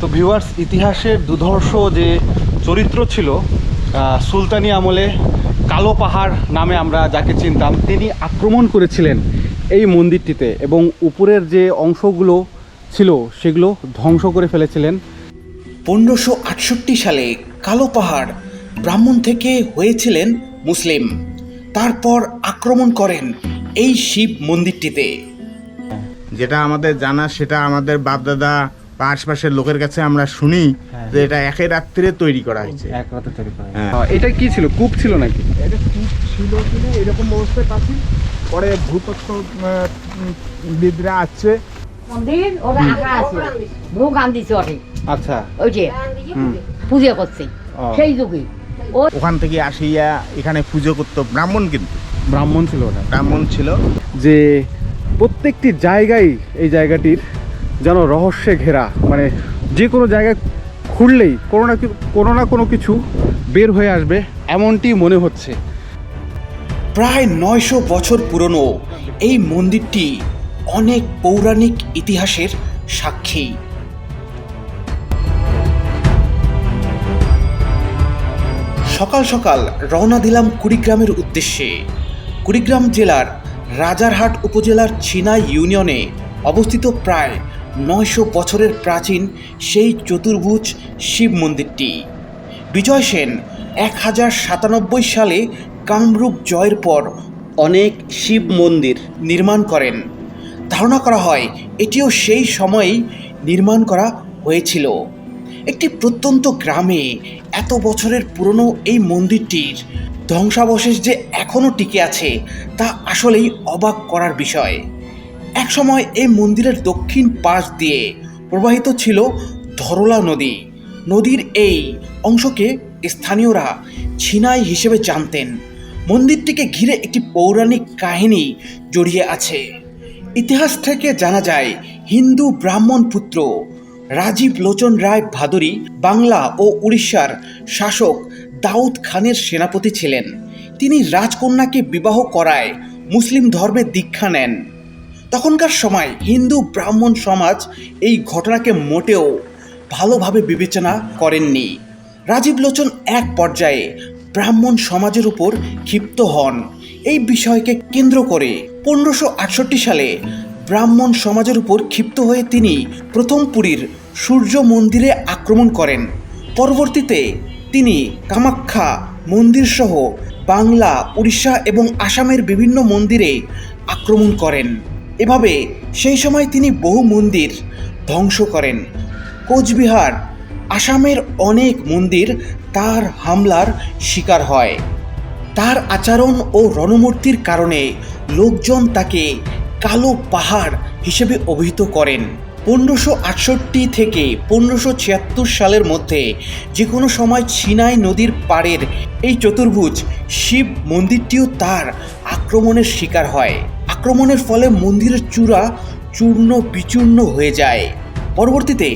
তো ভিউয়ার্স ইতিহাসের দুধর্ষ যে চরিত্র ছিল সুলতানি আমলে কালো পাহাড় নামে আমরা যাকে চিনতাম তিনি আক্রমণ করেছিলেন এই মন্দিরটিতে এবং উপরের যে অংশগুলো ছিল সেগুলো ধ্বংস করে ফেলেছিলেন। পনেরোশো আটষট্টি সালে কালো পাহাড় ব্রাহ্মণ থেকে হয়েছিলেন মুসলিম। তারপর আক্রমণ করেন এই শিব মন্দিরটিতে। যেটা আমাদের জানা সেটা আমাদের বাপদাদা বা আশপাশের লোকের কাছে আমরা শুনি হ্যাঁ। যে এটা একে রাত্রে তৈরি করা হয়েছে। এক রাতে তৈরি করা হ্যাঁ। এটা কি ছিল? কূপ ছিল নাকি? এটা কূপ ছিল কিনা এরকম অবস্থায় পাচ্ছি পরে ভূতত্ত্ব বিদরা আছে। মন্দির ওটা আঁকা আছে। ভোগ গান দিছে আচ্ছা। ওই যে হুম। পুজো করছে। সেই যুগে। ও ওখান থেকে আসিয়া এখানে পুজো করতো ব্রাহ্মণ কিন্তু। ব্রাহ্মণ ছিল ওটা। ব্রাহ্মণ ছিল। যে প্রত্যেকটি জায়গায় এই জায়গাটির যেন রহস্যে ঘেরা মানে যে কোনো জায়গায় খুললেই কোনো না কোনো না কোনো কিছু বের হয়ে আসবে, এমনটি মনে হচ্ছে। প্রায় নয়শো বছর পুরনো এই মন্দিরটি অনেক পৌরাণিক ইতিহাসের সাক্ষী। সকাল সকাল রওনা দিলাম কুড়িগ্রামের উদ্দেশ্যে। কুড়িগ্রাম জেলার রাজারহাট উপজেলার ছিনাই ইউনিয়নে অবস্থিত প্রায় নয়শো বছরের প্রাচীন সেই চতুর্ভুজ শিব মন্দিরটি। বিজয় সেন এক হাজার সাতানব্বই সালে কামরূপ জয়ের পর অনেক শিব মন্দির নির্মাণ করেন। ধারণা করা হয় এটিও সেই সময়েই নির্মাণ করা হয়েছিল। একটি প্রত্যন্ত গ্রামে এত বছরের পুরনো এই মন্দিরটির ধ্বংসাবশেষ যে এখনও টিকে আছে, তা আসলেই অবাক করার বিষয়। একসময় এই মন্দিরের দক্ষিণ পাশ দিয়ে প্রবাহিত ছিল ধরলা নদী। নদীর এই অংশকে স্থানীয়রা ছিনাই হিসেবে জানতেন। মন্দিরটিকে ঘিরে একটি পৌরাণিক কাহিনী জড়িয়ে আছে। ইতিহাস থেকে জানা যায়, হিন্দু ব্রাহ্মণ পুত্র রাজীব লোচন রায় ভাদুরী বাংলা ও উড়িষ্যার শাসক দাউদ খানের সেনাপতি ছিলেন। তিনি রাজকন্যাকে বিবাহ করায় মুসলিম ধর্মে দীক্ষা নেন। তখনকার সময় হিন্দু ব্রাহ্মণ সমাজ এই ঘটনাকে মোটেও ভালোভাবে বিবেচনা করেননি। রাজীব লোচন এক পর্যায়ে ব্রাহ্মণ সমাজের উপর ক্ষিপ্ত হন। এই বিষয়কে কেন্দ্র করে পনেরোশো সালে ব্রাহ্মণ সমাজের উপর ক্ষিপ্ত হয়ে তিনি প্রথম পুরীর সূর্য মন্দিরে আক্রমণ করেন। পরবর্তীতে তিনি কামাখ্যা মন্দিরসহ বাংলা, উড়িষ্যা এবং আসামের বিভিন্ন মন্দিরে আক্রমণ করেন। এভাবে সেই সময় তিনি বহু মন্দির ধ্বংস করেন। কোচবিহার, আসামের অনেক মন্দির তার হামলার শিকার হয়। তার আচরণ ও রণমূর্তির কারণে লোকজন তাকে কালো পাহাড় হিসেবে অভিহিত করেন। পনেরোশো আটষট্টি থেকে পনেরোশো ছিয়াত্তর সালের মধ্যে যে কোনো সময় ছিনাই নদীর পাড়ের এই চতুর্ভুজ শিব মন্দিরটিও তার আক্রমণের শিকার হয়। আক্রমণের ফলে মন্দিরের চূড়া চূর্ণ বিচূর্ণ হয়ে যায়। পরবর্তীতে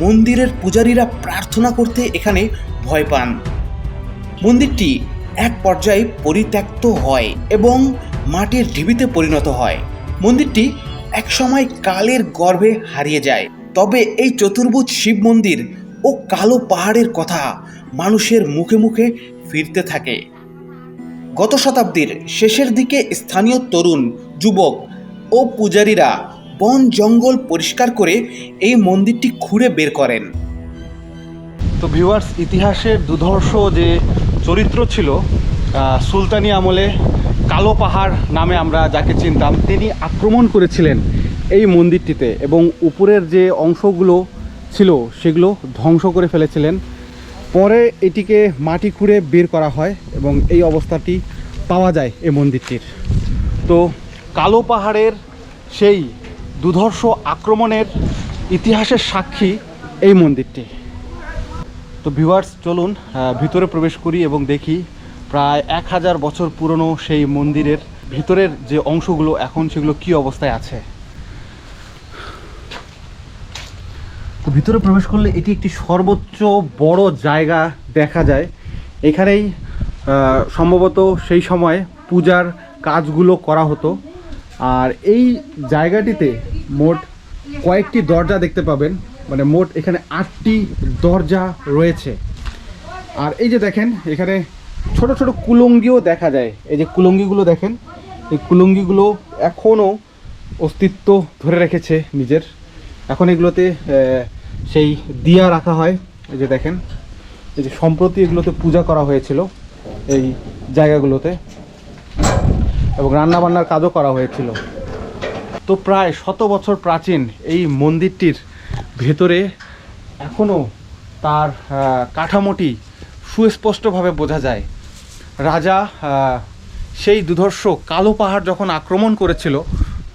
মন্দিরের পূজারীরা প্রার্থনা করতে এখানে ভয় পান। মন্দিরটি এক পর্যায়ে পরিত্যক্ত হয় এবং মাটির ঢিবিতে পরিণত হয়। মন্দিরটি একসময় কালের গর্ভে হারিয়ে যায়। তবে এই চতুর্ভুজ শিব মন্দির ও কালো পাহাড়ের কথা মানুষের মুখে মুখে ফিরতে থাকে। গত শতাব্দীর শেষের দিকে স্থানীয় তরুণ, যুবক ও পূজারীরা বন জঙ্গল পরিষ্কার করে এই মন্দিরটি খুঁড়ে বের করেন। তো ভিউয়ার্স ইতিহাসের দুধর্ষ যে চরিত্র ছিল সুলতানি আমলে কালো পাহাড় নামে আমরা যাকে চিনতাম, তিনি আক্রমণ করেছিলেন এই মন্দিরটিতে এবং উপরের যে অংশগুলো ছিল, সেগুলো ধ্বংস করে ফেলেছিলেন। পরে এটিকে মাটি খুঁড়ে বের করা হয় এবং এই অবস্থাটি পাওয়া যায় এই মন্দিরটির। তো কালো পাহাড়ের সেই দুধর্ষ আক্রমণের ইতিহাসের সাক্ষী এই মন্দিরটি। তো ভিউয়ার্স চলুন ভিতরে প্রবেশ করি এবং দেখি প্রায় এক হাজার বছর পুরনো সেই মন্দিরের ভিতরের যে অংশগুলো এখন সেগুলো কি অবস্থায় আছে। তো ভিতরে প্রবেশ করলে এটি একটি সর্বোচ্চ বড় জায়গা দেখা যায়। এখানেই সম্ভবত সেই সময় পূজার কাজগুলো করা হতো। আর এই জায়গাটিতে মোট কয়েকটি দরজা দেখতে পাবেন। মানে মোট এখানে আটটি দরজা রয়েছে। আর এই যে দেখেন, এখানে ছোট ছোট কুলঙ্গিও দেখা যায়। এই যে কুলঙ্গিগুলো দেখেন, এই কুলঙ্গিগুলো এখনও অস্তিত্ব ধরে রেখেছে নিজের। এখন এগুলোতে সেই দিয়া রাখা হয়, এই যে দেখেন। এই যে সম্প্রতি এগুলোতে পূজা করা হয়েছিল, এই জায়গাগুলোতে। এবং রান্নাবান্নার কাজও করা হয়েছিল। তো প্রায় শত বছর প্রাচীন এই মন্দিরটির ভেতরে এখনও তার কাঠামোটি সুস্পষ্টভাবে বোঝা যায়। রাজা সেই দুধর্ষ কালো পাহাড় যখন আক্রমণ করেছিল,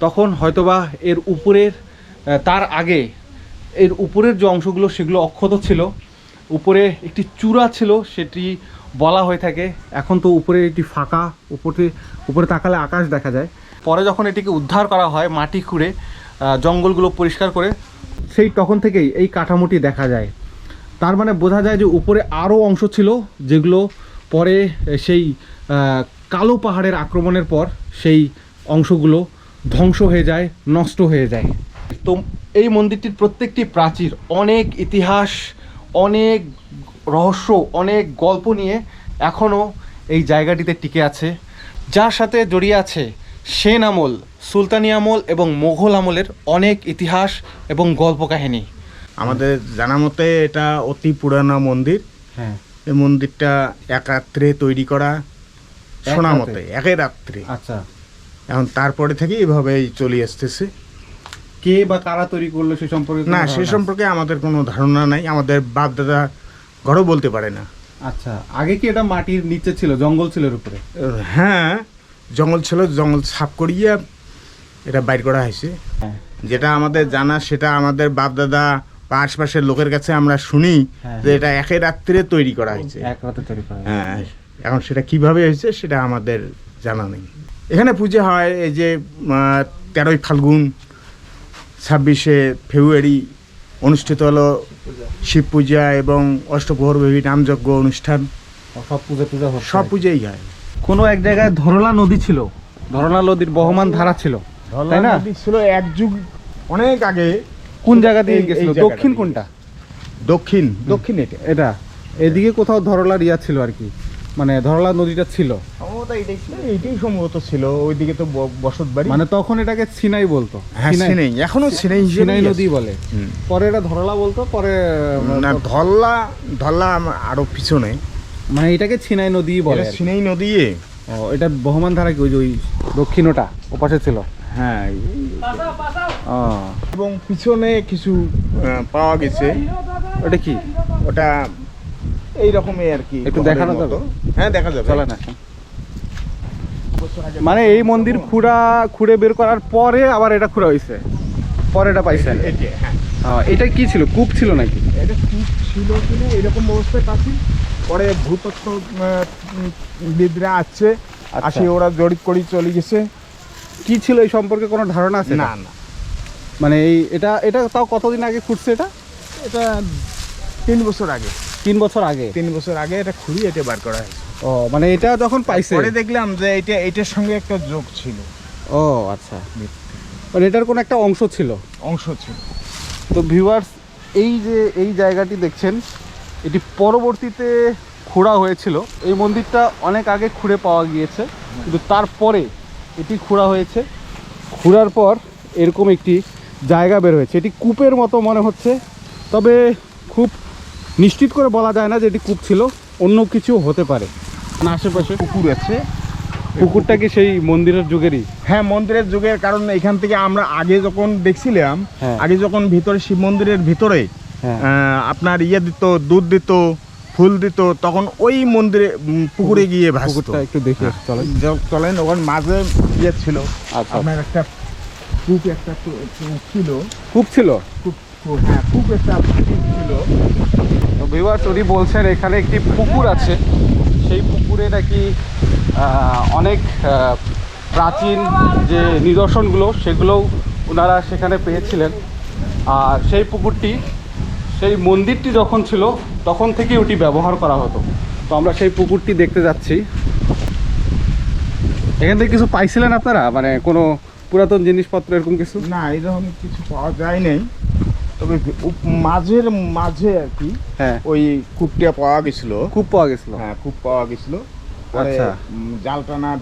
তখন হয়তোবা এর উপরের তার আগে এর উপরের যে অংশগুলো, সেগুলো অক্ষত ছিল। উপরে একটি চূড়া ছিল, সেটি বলা হয়ে থাকে। এখন তো উপরে একটি ফাঁকা উপরে উপরে তাকালে আকাশ দেখা যায়। পরে যখন এটিকে উদ্ধার করা হয় মাটি খুঁড়ে জঙ্গলগুলো পরিষ্কার করে, সেই তখন থেকেই এই কাঠামোটি দেখা যায়। তার মানে বোঝা যায় যে উপরে আরও অংশ ছিল, যেগুলো পরে সেই কালো পাহাড়ের আক্রমণের পর সেই অংশগুলো ধ্বংস হয়ে যায়, নষ্ট হয়ে যায়। তো এই মন্দিরটির প্রত্যেকটি প্রাচীর অনেক ইতিহাস অনেক রহস্য অনেক গল্প নিয়ে এখনও এই জায়গাটিতে টিকে আছে। যার সাথে জড়িয়ে আছে সেন আমল সুলতানি আমল এবং মোঘল আমলের অনেক ইতিহাস এবং গল্প কাহিনী আমাদের জানা মতে এটা অতি পুরানো মন্দির। হ্যাঁ। এই মন্দিরটা একাত্রে তৈরি করা শোনা মতে রাতে? একে রাত্রে। আচ্ছা। এখন তারপরে থেকে এভাবেই চলে আসতেছে। কে বা কারা তৈরি করল সে সম্পর্কে না সে সম্পর্কে আমাদের কোনো ধারণা নাই আমাদের বাপ দাদা ঘরও বলতে পারে না। আচ্ছা আগে কি এটা মাটির নিচে ছিল জঙ্গল ছিল এর উপরে? হ্যাঁ জঙ্গল ছিল জঙ্গল সাফ করিয়ে এটা বাইর করা হয়েছে। হ্যাঁ। যেটা আমাদের জানা সেটা আমাদের বাপ দাদা বা আশপাশের লোকের কাছে আমরা শুনি হ্যাঁ। যে এটা একে রাত্রে তৈরি করা হয়েছে। এক রাতে তৈরি করা হ্যাঁ এখন সেটা কীভাবে হয়েছে সেটা আমাদের জানা নেই। এখানে পুজো হয় এই যে তেরোই ফাল্গুন ছাব্বিশে ফেব্রুয়ারি অনুষ্ঠিত হলো শিব পূজা এবং অষ্টপ্রহরবেবী নামযজ্ঞ অনুষ্ঠান। সব পূজা হচ্ছে? সব পুজোই হয়। কোনো এক জায়গায় ধরলা নদী ছিল ধরলা নদীর বহমান ধারা ছিল তাই না? ছিল এক যুগ অনেক আগে। কোন জায়গা দিয়ে গেছিল? দক্ষিণ কোনটা? দক্ষিণ। দক্ষিণ এটা এটা। এদিকে কোথাও ধরলার ইয়া ছিল আর কি। মানে ধরলা নদীটা ছিল। সম্ভবত এইটাই ছিল। এইটাই সম্ভবত ছিল। ওইদিকে তো ব- বসত বাড়ি। মানে তখন এটাকে সিনাই বলতো। হ্যাঁ সিনাই- সিনাই। এখনও সিনাই সিনাই নদী বলে। পরে এটা ধরলা বলতো পরে না ধল্লা আম- আরও পিছনে। মানে এটাকে ছিনাই নদী বলে সিনাই নদী ও এটা বহমান ধারা কি ওই যে ওই দক্ষিণটা ওপাশে ছিল? হ্যাঁ ও। এবং পিছনে কিছু পাওয়া গেছে। ওটা কি? ওটা এই রকমই আর কি। একটু দেখানো মতো। যাবে? হ্যাঁ দেখা যাবে। চলে না মানে এই মন্দির খুঁড়া খুঁড়ে বের করার পরে আবার এটা খুঁড়া হয়েছে পরে এটা পাইছেন? এটা, হ্যাঁ। এটা কি ছিল? কূপ ছিল নাকি? এটা কি ছিল কিনা এরকম অবস্থায় পাচ্ছি। পরে ভূতত্ত্ব বিদরা আছে। আচ্ছা। আসে ওরা জড়িত করে চলে গেছে। কি ছিল এই সম্পর্কে কোনো ধারণা আছে? না না। মানে এই এটা এটা তাও কতদিন আগে খুঁড়ছে এটা? এটা তিন বছর আগে। তিন বছর আগে? তিন বছর আগে এটা খুঁড়ি এটা বার করা হয়েছে। ও মানে এটা যখন পাইছে? পরে দেখলাম যে এটা এটার সঙ্গে একটা যোগ ছিল। ও আচ্ছা। মানে এটার কোনো একটা অংশ ছিল? অংশ ছিল। তো ভিউয়ার্স এই যে এই জায়গাটি দেখছেন এটি পরবর্তীতে খোঁড়া হয়েছিল। এই মন্দিরটা অনেক আগে খুঁড়ে পাওয়া গিয়েছে কিন্তু তারপরে এটি খোঁড়া হয়েছে। খোঁড়ার পর এরকম একটি জায়গা বের হয়েছে। এটি কূপের মতো মনে হচ্ছে তবে খুব নিশ্চিত করে বলা যায় না যে এটি কূপ ছিল অন্য কিছু হতে পারে। না আশেপাশে? পুকুর আছে। পুকুরটা কি সেই মন্দিরের যুগেরই? হ্যাঁ মন্দিরের যুগের কারণ এখান থেকে আমরা আগে যখন দেখছিলাম হ্যাঁ। আগে যখন ভিতরে শিব মন্দিরের ভিতরে হ্যাঁ। আপনার ইয়ে দিত দুধ দিত ফুল দিত তখন ওই মন্দিরে পুকুরে গিয়ে ভাসতো। একটু দেখে আসি, চলেন। চলেন ওখানে মাঝে ইয়ে ছিল। আচ্ছা। আপনার একটা কূপ একটা ছিল। কূপ ছিল? কূপ কূপ- হ্যাঁ কূপ একটা ছিল। ভিউয়ার্স উনি বলছেন এখানে একটি পুকুর আছে। সেই পুকুরে নাকি অনেক প্রাচীন যে নিদর্শনগুলো, সেগুলোও ওনারা সেখানে পেয়েছিলেন। আর সেই পুকুরটি, সেই মন্দিরটি যখন ছিল, তখন থেকে ওটি ব্যবহার করা হতো। তো আমরা সেই পুকুরটি দেখতে যাচ্ছি। এখান থেকে কিছু পাইছিলেন আপনারা? মানে কোনো পুরাতন জিনিসপত্র, এরকম কিছু? না এরকম কিছু পাওয়া যায় নাই। তবে মাঝের মাঝে আর কি হ্যাঁ। ওই কূপটা পাওয়া গেছিল। কূপ পাওয়া গেছিল। হ্যাঁ কূপ পাওয়া গেছিল। আচ্ছা। জাল টানার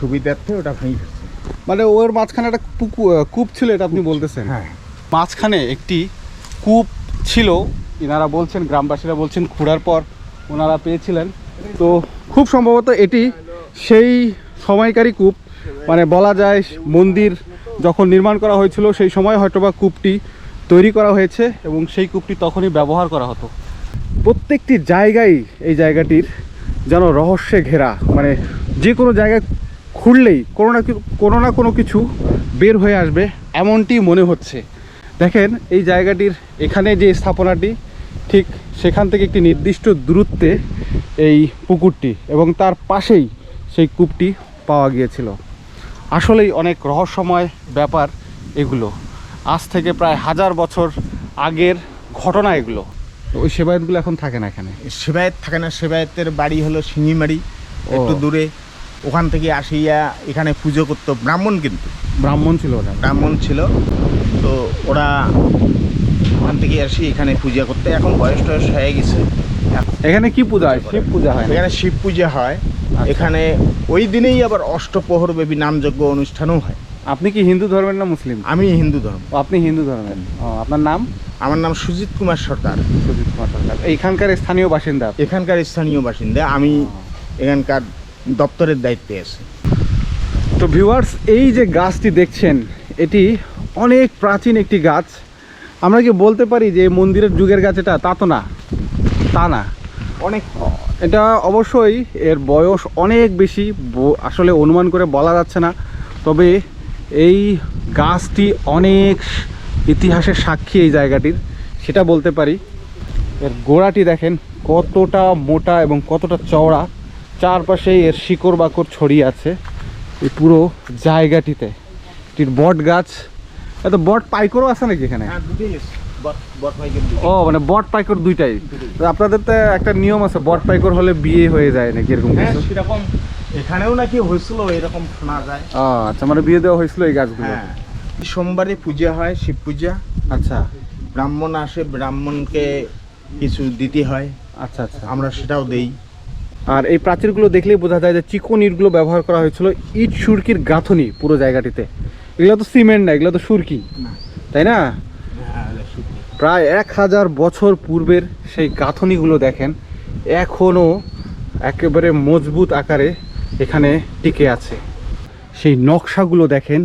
সুবিধার্থে ওটা ভেঙে ফেলছে। মানে ওর মাঝখানে একটা কূপ ছিল এটা আপনি বলতেছেন? হ্যাঁ। মাঝখানে একটি কূপ ছিল এনারা বলছেন গ্রামবাসীরা বলছেন খুঁড়ার পর ওনারা পেয়েছিলেন। তো খুব সম্ভবত এটি সেই সময়কারী কূপ মানে বলা যায় মন্দির যখন নির্মাণ করা হয়েছিল সেই সময় হয়তোবা কূপটি তৈরি করা হয়েছে এবং সেই কূপটি তখনই ব্যবহার করা হতো। প্রত্যেকটি জায়গায় এই জায়গাটির যেন রহস্যে ঘেরা মানে যে কোনো জায়গায় খুঁড়লেই কোনো না কোনো না কোনো কিছু বের হয়ে আসবে এমনটি মনে হচ্ছে। দেখেন, এই জায়গাটির এখানে যে স্থাপনাটি, ঠিক সেখান থেকে একটি নির্দিষ্ট দূরত্বে এই পুকুরটি এবং তার পাশেই সেই কূপটি পাওয়া গিয়েছিল। আসলেই অনেক রহস্যময় ব্যাপার এগুলো। আজ থেকে প্রায় হাজার বছর আগের ঘটনা এগুলো। তো ওই সেবায়তগুলো এখন থাকে না এখানে? সেবায়েত থাকে না সেবায়েতের বাড়ি হলো শিঙিমারি একটু দূরে। ওখান থেকে আসিয়া এখানে পুজো করতো ব্রাহ্মণ কিন্তু। ব্রাহ্মণ ছিল ওরা ব্রাহ্মণ ছিল। তো ওরা ওখান থেকে আসি এখানে পূজা করতে। এখন বয়স টয়স হয়ে গেছে। এখানে কি পূজা হয়? শিব পূজা হয় এখানে শিব পূজা হয়। আচ্ছা। এখানে ওই দিনেই আবার অষ্টপ্রহর ব্যাপী নামযজ্ঞ অনুষ্ঠানও হয়। আপনি কি হিন্দু ধর্মের না মুসলিম? আমি হিন্দু ধর্ম। আপনি হিন্দু ধর্মের। আপনার নাম? আমার নাম সুজিত কুমার সরকার সুজিত কুমার সরকার এইখানকার স্থানীয় বাসিন্দা? এখানকার স্থানীয় বাসিন্দা। আমি এখানকার দপ্তরের দায়িত্বে আছি। তো ভিউয়ার্স এই যে গাছটি দেখছেন এটি অনেক প্রাচীন একটি গাছ। আমরা কি বলতে পারি যে মন্দিরের যুগের গাছ এটা তা তো না। তা না। অনেক। এটা অবশ্যই এর বয়স অনেক বেশি আসলে অনুমান করে বলা যাচ্ছে না। তবে এই গাছটি অনেক ইতিহাসের সাক্ষী এই জায়গাটির সেটা বলতে পারি। এর গোড়াটি দেখেন কতটা মোটা এবং কতটা চওড়া। চারপাশে এর শিকড় বাকড় ছড়িয়ে আছে এই পুরো জায়গাটিতে। এটির বট গাছ। এত বট পাইকরও আছে নাকি এখানে? হ্যাঁ। ও মানে বট পাইকর দুইটাই। আপনাদের তো একটা নিয়ম আছে বট পাইকর হলে বিয়ে হয়ে যায় নাকি এরকম হ্যাঁ কিছু? সেরকম এখানেও নাকি হয়েছিল এরকম শোনা যায়। ও, আচ্ছা মানে বিয়ে দেওয়া হয়েছিল এই গাছগুলো? হ্যাঁ। সোমবারে পূজা হয় শিব পূজা। আচ্ছা। ব্রাহ্মণ আসে ব্রাহ্মণকে কিছু দিতে হয়। আচ্ছা আচ্ছা। আমরা সেটাও দেই। আর এই প্রাচীরগুলো দেখলেই বোঝা যায় যে চিকন ইটগুলো ব্যবহার করা হয়েছিল ইট সুরকির গাঁথনি পুরো জায়গাটিতে। এগুলো তো সিমেন্ট না এগুলো তো সুরকি। তাই না? প্রায় এক হাজার বছর পূর্বের সেই গাঁথনিগুলো দেখেন এখনও একেবারে মজবুত আকারে এখানে টিকে আছে। সেই নকশাগুলো দেখেন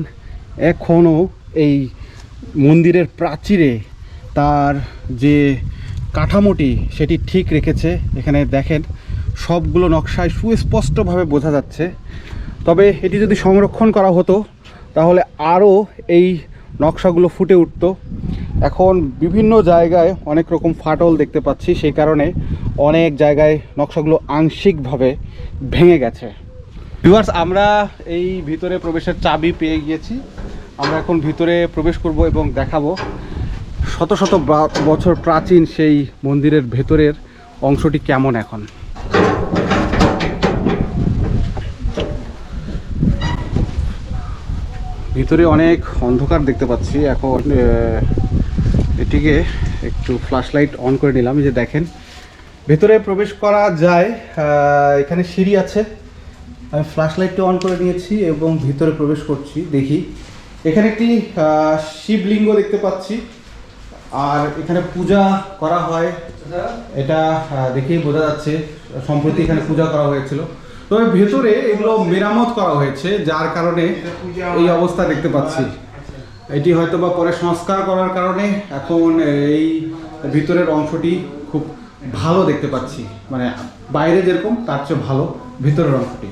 এখনও এই মন্দিরের প্রাচীরে তার যে কাঠামোটি সেটি ঠিক রেখেছে। এখানে দেখেন, সবগুলো নকশায় সুস্পষ্টভাবে বোঝা যাচ্ছে। তবে এটি যদি সংরক্ষণ করা হতো, তাহলে আরও এই নকশাগুলো ফুটে উঠতো। এখন বিভিন্ন জায়গায় অনেক রকম ফাটল দেখতে পাচ্ছি। সেই কারণে অনেক জায়গায় নকশাগুলো আংশিকভাবে ভেঙে গেছে। ভিউয়ার্স, আমরা এই ভিতরে প্রবেশের চাবি পেয়ে গিয়েছি। আমরা এখন ভিতরে প্রবেশ করব এবং দেখাবো। শত শত বছর প্রাচীন সেই মন্দিরের ভেতরের অংশটি কেমন এখন। ভিতরে অনেক অন্ধকার দেখতে পাচ্ছি। এখন এটিকে একটু ফ্ল্যাশ লাইট অন করে নিলাম। যে দেখেন, ভেতরে প্রবেশ করা যায় এখানে সিঁড়ি আছে। আমি ফ্ল্যাশ লাইটটা অন করে নিয়েছি এবং ভিতরে প্রবেশ করছি, দেখি। এখানে একটি শিবলিঙ্গ দেখতে পাচ্ছি। আর এখানে পূজা করা হয়। এটা দেখেই বোঝা যাচ্ছে, সম্প্রতি এখানে পূজা করা হয়েছিল। তবে ভেতরে এগুলো মেরামত করা হয়েছে, যার কারণে এই অবস্থা দেখতে পাচ্ছি। এটি হয়তো বা পরে সংস্কার করার কারণে এখন এই ভিতরের অংশটি খুব ভালো দেখতে পাচ্ছি। মানে বাইরে যেরকম, তার চেয়ে ভালো ভিতরের অংশটি।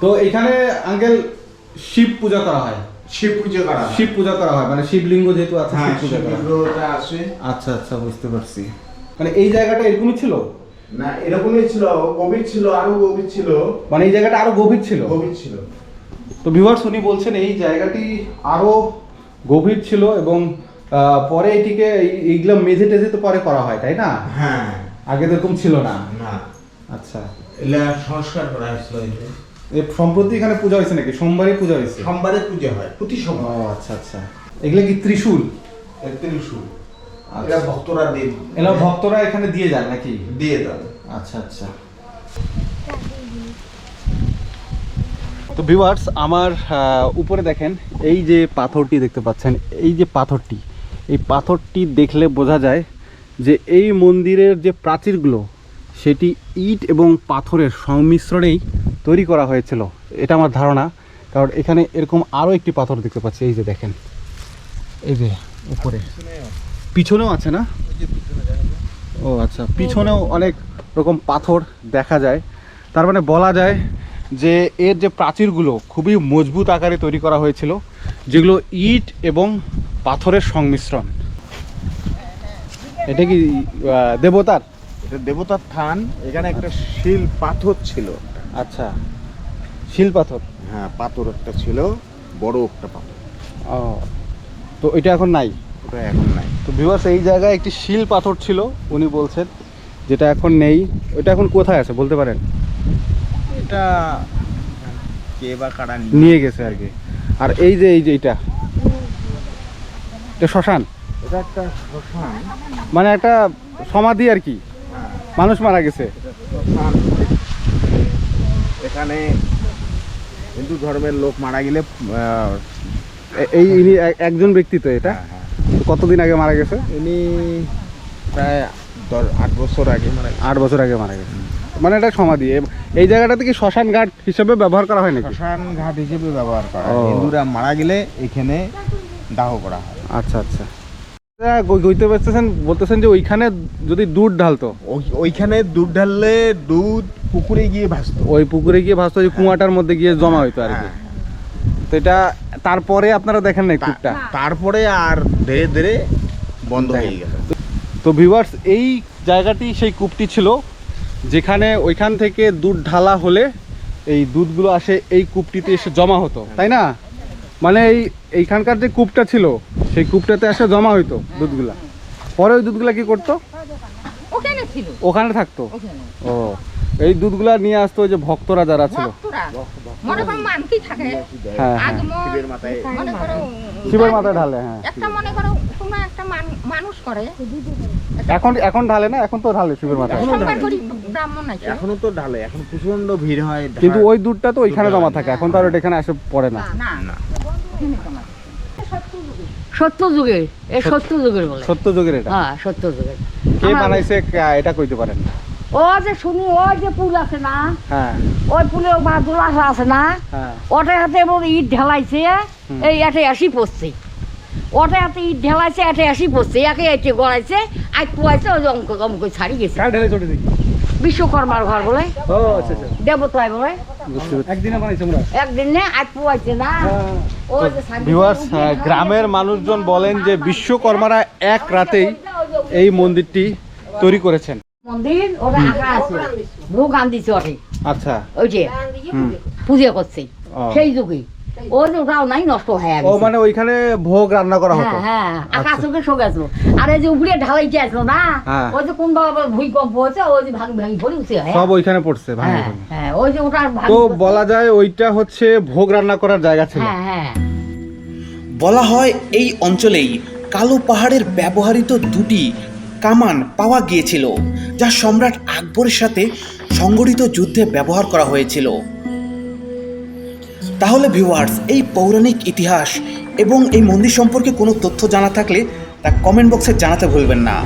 তো এখানে আঙ্কেল শিব পূজা করা হয়। শিব পূজা করা হয়। শিব পূজা করা হয় মানে শিবলিঙ্গ যেহেতু আছে হ্যাঁ শিব পূজা করা হয়। আছে। আচ্ছা আচ্ছা বুঝতে পারছি। মানে এই জায়গাটা এরকমই ছিল? না এরকমই ছিল গভীর ছিল আরও গভীর ছিল। মানে এই জায়গাটা আরও গভীর ছিল? গভীর ছিল। তো ভিউয়ার্স উনি বলছেন এই জায়গাটি আরও গভীর ছিল এবং পরে এটিকে এই- এইগুলো মেঝে টেঝে তো পরে করা হয় তাই না? হ্যাঁ। আগে তো এরকম ছিল না। না। আচ্ছা। এলা সংস্কার করা হয়েছিল। সম্প্রতি এখানে পূজা হয়েছে নাকি? সোমবারই পূজা হয়েছে? সোমবারে পূজা হয় প্রতি ও সোমবার। আচ্ছা আচ্ছা। এগুলো কি ত্রিশূল? ত্রিশূল। এরা ভক্তরা দিয়ে এগুলো ভক্তরা এখানে দিয়ে যান নাকি? দিয়ে দেন। আচ্ছা আচ্ছা। তো ভিউয়ার্স আমার উপরে দেখেন এই যে পাথরটি দেখতে পাচ্ছেন এই যে পাথরটি এই পাথরটি দেখলে বোঝা যায় যে এই মন্দিরের যে প্রাচীরগুলো সেটি ইট এবং পাথরের সংমিশ্রণেই তৈরি করা হয়েছিল। এটা আমার ধারণা। কারণ এখানে এরকম আরও একটি পাথর দেখতে পাচ্ছি। এই যে দেখেন। এই যে উপরে। পিছনেও আছে না? ও আচ্ছা পিছনেও অনেক রকম পাথর দেখা যায়। তার মানে বলা যায় যে এর যে প্রাচীরগুলো খুবই মজবুত আকারে তৈরি করা হয়েছিল, যেগুলো ইট এবং পাথরের সংমিশ্রণ। এটা কি দেবতার? দেবতার থান। এখানে একটা শিল পাথর ছিল। আচ্ছা। শিল পাথর? হ্যাঁ পাথর একটা ছিল বড় একটা পাথর। ও তো এটা এখন নাই? ওটা এখন নাই। তো ভিউয়ার্স এই জায়গায় একটি শিল পাথর ছিল উনি বলছেন যেটা এখন নেই। ওটা এখন কোথায় আছে বলতে পারেন? এটা কে বা কারা নিয়ে গেছে আর কি। আর এই যে এই যে এটা এটা শ্মশান? এটা একটা শ্মশান। মানে একটা সমাধি আর কি। মানুষ মারা গেছে। শ্মশান। এখানে হিন্দু ধর্মের লোক মারা গেলে এই ইনি একজন ব্যক্তি তো এটা? হ্যাঁ, হ্যাঁ। কতদিন আগে মারা গেছে? ইনি প্রায় আট বছর আগে মারা আট বছর আগে মারা গেছে। মানে এটা সমাধি। এই জায়গাটাতে কি শ্মশান ঘাট হিসেবে ব্যবহার করা হয় নাকি? শ্মশান ঘাট হিসেবে ব্যবহার করা হয়। হিন্দুরা মারা গেলে এখানে দাহ করা হয়। আচ্ছা আচ্ছা। গইতে পারতেছেন বলতেছেন যে ওইখানে যদি দুধ ঢালতো। ওই- ওইখানে দুধ ঢাললে দুধ পুকুরে গিয়ে ভাসতো। ওই পুকুরে গিয়ে ভাসতো যে কুয়াটার মধ্যে গিয়ে জমা হইতো আর কি। হ্যাঁ। তো এটা তারপরে আপনারা দেখেন নাই কূপটা তারপরে আর ধীরে ধীরে বন্ধ হয়ে গেল। তো ভিউয়ার্স এই জায়গাটি সেই কূপটি ছিল যেখানে ওইখান থেকে দুধ ঢালা হলে এই দুধগুলো আসে এই কূপটিতে এসে জমা হতো তাই না? মানে এই এইখানকার যে কূপটা ছিল সেই কূপটাতে এসে জমা হইতো দুধগুলা। পরে ওই দুধগুলা কি করতো? ওখানে ছিল। ওখানে থাকতো। ও। এই দুধগুলা নিয়ে আসতো যে ভক্তরা যারা ছিল। মনে করো থাকে। হ্যাঁ হ্যাঁ। শিবের মাথায় শিবের মাথায় ঢালে হ্যাঁ। একটা মনে করো কোনো একটা মানুষ করে। এখন এখন ঢালে না? এখন তো ঢালে শিবের মাথায়। এখনও ব্রাহ্মণ আছে তো ঢালে এখন প্রচণ্ড ভিড় হয় কিন্তু ওই দুধটা তো ওইখানে জমা থাকে এখন তো আর ওটা এখানে এসে পড়ে না। না না। সত্য যুগের এই সত্য যুগের বলে। সত্য যুগের এটা। হ্যাঁ সত্য যুগের। কে বানাইছে এটা কইতে পারেন না। ও যে শুনি ওই যে পুল আছে না হ্যাঁ। ওই পুলে বাদুল আছে না হ্যাঁ। ওটার হাতে এবং ইট ঢালাইছে এই এটে আসি পড়ছে। ওটার হাতে ইট ঢালাইছে এটে আসি পড়ছে একে এটে গড়াইছে আর পুয়াইছে ওই অঙ্ক অঙ্ক ছাড়ি গেছে। বিশ্বকর্মার ঘর বলে ও আচ্ছা আচ্ছা। দেবতায় বলে। বুঝতে পেরেছি। একদিনে বানাইছে আমরা একদিন নে আজ পুয়াইছে না। ওই যে ছাড়ি ভিউয়ার্স গেছে, উঠে গ্রামের মানুষজন বলেন যে বিশ্বকর্মারা এক রাতেই এই মন্দিরটি তৈরি করেছেন। মন্দির ওটা আঁকা আছে। ভোগ আনদিছে ওঠে। আচ্ছা। ওই যে। পুজো করছে। সেই যুগে। ওই ওটাও নাই নষ্ট হয়ে ও মানে ওইখানে ভোগ রান্না করা হতো। হ্যাঁ হ্যাঁ। আচ্ছা। শোক আসলো। আর এই যে উপরে ঢালাইতে আসলো না হ্যাঁ। ওই যে কোন বাবা ভূমিকম্প হচ্ছে ওই যে ভাঙি ভাঙি পড়ে সব ওইখানে পড়ছে ভাঙে হ্যাঁ হ্যাঁ ওই যে তো বলা যায় ওইটা হচ্ছে ভোগ রান্না করার জায়গা ছিল। হ্যাঁ হ্যাঁ। বলা হয় এই অঞ্চলেই কালো পাহাড়ের ব্যবহৃত দুটি কামান পাওয়া গিয়েছিল, যা সম্রাট আকবরের সাথে সংগঠিত যুদ্ধে ব্যবহার করা হয়েছিল। তাহলে ভিউয়ার্স এই পৌরাণিক ইতিহাস এবং এই মন্দির সম্পর্কে কোনো তথ্য জানা থাকলে তা কমেন্ট বক্সে জানাতে ভুলবেন না।